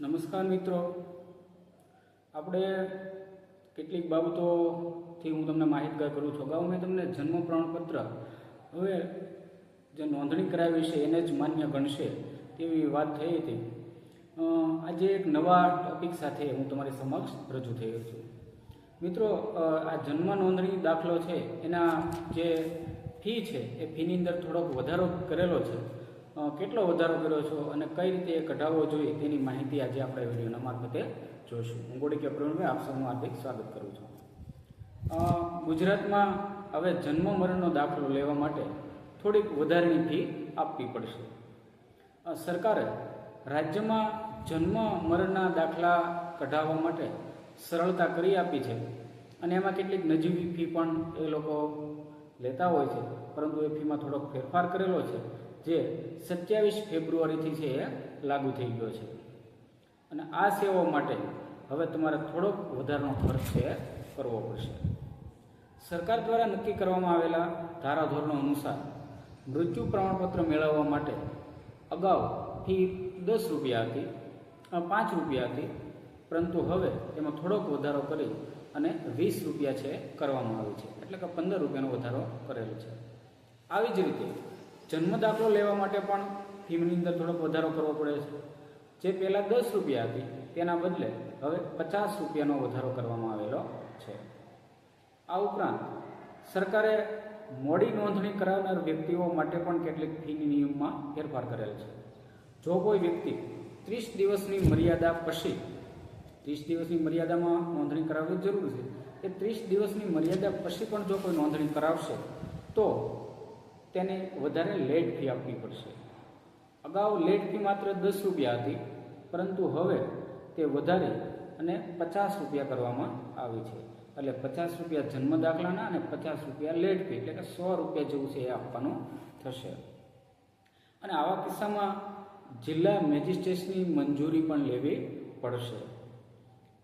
નમસ્કાર મિત્રો. આપણે કેટલીક બાબતોથી હું તમને માહિતગાર કરું છું. અગાઉ મેં તમને જન્મ પ્રમાણપત્ર, હવે જે નોંધણી કરાવી છે એને જ માન્ય ગણશે તેવી વાત થઈ હતી. આજે એક નવા ટોપિક સાથે હું તમારી સમક્ષ રજૂ થયો છું. મિત્રો આ જન્મ નોંધણી દાખલો છે. એના જે ફી છે, એ ફીની અંદર થોડોક વધારો કરેલો છે. કેટલો વધારો કર્યો છો અને કઈ રીતે એ કઢાવવો જોઈએ તેની માહિતી આજે આપણે વિડીયોના મારફતે જોઈશું. હું ગોડી પ્રવીણભાઈ, આપ સૌનું હાર્દિક સ્વાગત કરું છું. ગુજરાતમાં હવે જન્મ મરણનો દાખલો લેવા માટે થોડીક વધારાની ફી આપવી પડશે. સરકારે રાજ્યમાં જન્મ મરણના દાખલા કઢાવવા માટે સરળતા કરી આપી છે અને એમાં કેટલીક નજીવી ફી પણ એ લોકો લેતા હોય છે. પરંતુ એ ફીમાં થોડોક ફેરફાર કરેલો છે. જે સત્યાવીસ ફેબ્રુઆરીથી છે એ લાગુ થઈ ગયો છે. અને આ સેવાઓ માટે હવે તમારે થોડોક વધારાનો ખર્ચ છે કરવો પડશે. સરકાર દ્વારા નક્કી કરવામાં આવેલા ધારાધોરણો અનુસાર મૃત્યુ પ્રમાણપત્ર મેળવવા માટે અગાઉ ફી દસ રૂપિયા હતી પાંચ રૂપિયા હતી, પરંતુ હવે એમાં થોડોક વધારો કરી અને વીસ રૂપિયા છે કરવામાં આવે છે. એટલે કે પંદર રૂપિયાનો વધારો કરેલો છે. આવી જ રીતે જન્મ દાખલો લેવા માટે પણ ફીમની અંદર થોડોક વધારો કરવો પડે છે. જે પહેલાં દસ રૂપિયા હતી, તેના બદલે હવે પચાસ રૂપિયાનો વધારો કરવામાં આવેલો છે. આ ઉપરાંત, સરકારે મોડી નોંધણી કરાવનાર વ્યક્તિઓ માટે પણ કેટલીક ફીની નિયમમાં ફેરફાર કરેલ છે. જો કોઈ વ્યક્તિ ત્રીસ દિવસની મર્યાદા પછી, ત્રીસ દિવસની મર્યાદામાં નોંધણી કરાવવી જરૂર છે, એ ત્રીસ દિવસની મર્યાદા પછી પણ જો કોઈ નોંધણી કરાવશે, તો તેને વધારે લેટ ફી આપવી પડશે. અગાઉ લેટ ફી માત્ર દસ રૂપિયા હતી, પરંતુ હવે તે વધારી અને પચાસ રૂપિયા કરવામાં આવી છે. એટલે પચાસ રૂપિયા જન્મ દાખલાના અને પચાસ રૂપિયા લેટ ફી એટલે કે સો રૂપિયા જેવું છે એ આપવાનું થશે. અને આવા કિસ્સામાં જિલ્લા મેજિસ્ટ્રેટની મંજૂરી પણ લેવી પડશે.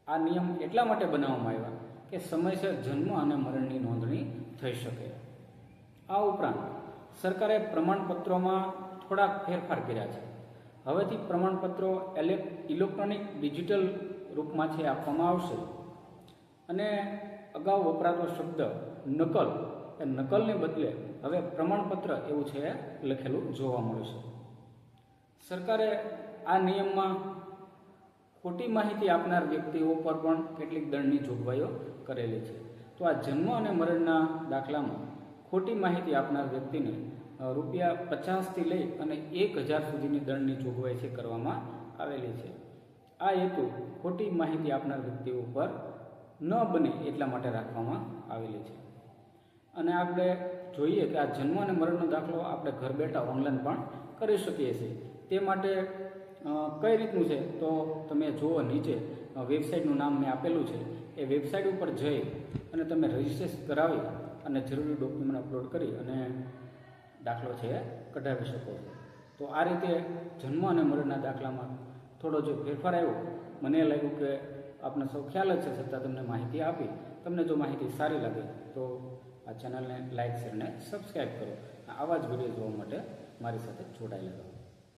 આ નિયમ એટલા માટે બનાવવામાં આવ્યા કે સમયસર જન્મ અને મરણની નોંધણી થઈ શકે. આ ઉપરાંત સરકારે પ્રમાણપત્રોમાં થોડાક ફેરફાર કર્યા છે. હવેથી પ્રમાણપત્રો ઇલેક્ટ્રોનિક ડિજિટલ રૂપમાં છે આપવામાં આવશે. અને અગાઉ વપરાતો શબ્દ નકલ, એ નકલને બદલે હવે પ્રમાણપત્ર એવું છે લખેલું જોવા મળશે સરકારે આ નિયમમાં ખોટી માહિતી આપનાર વ્યક્તિઓ પર પણ કેટલીક દંડની જોગવાઈઓ કરેલી છે. તો આ જન્મ અને મરણના દાખલામાં ખોટી માહિતી આપનાર વ્યક્તિને રૂપિયા પચાસથી લઈ અને એક હજાર સુધીની દંડની જોગવાઈ છે કરવામાં આવેલી છે. આ હેતુ ખોટી માહિતી આપનાર વ્યક્તિઓ પર ન બને એટલા માટે રાખવામાં આવેલી છે. અને આપણે જોઈએ કે આ જન્મ અને મરણનો દાખલો આપણે ઘર બેઠા ઓનલાઈન પણ કરી શકીએ છીએ. તે માટે કઈ રીતનું છે? તો તમે જુઓ નીચે વેબસાઇટનું નામ મેં આપેલું છે. એ વેબસાઇટ ઉપર જઈ અને તમે રજિસ્ટ્રેશન કરાવી અને જરૂરી ડોક્યુમેન્ટ અપલોડ કરી અને દાખલો છે એ કઢાવી શકો છો. તો આ રીતે જન્મ અને મરણના દાખલામાં થોડો જો ફેરફાર આવ્યો, મને લાગ્યું કે આપને સૌ ખ્યાલ જ છે છતાં તમને માહિતી આપી, તમને જો માહિતી સારી લાગે, તો આ ચેનલને લાઇક શેર અને સબસ્ક્રાઈબ કરો. આવા જ વીડિયો જોવા માટે મારી સાથે જોડાયેલા રહો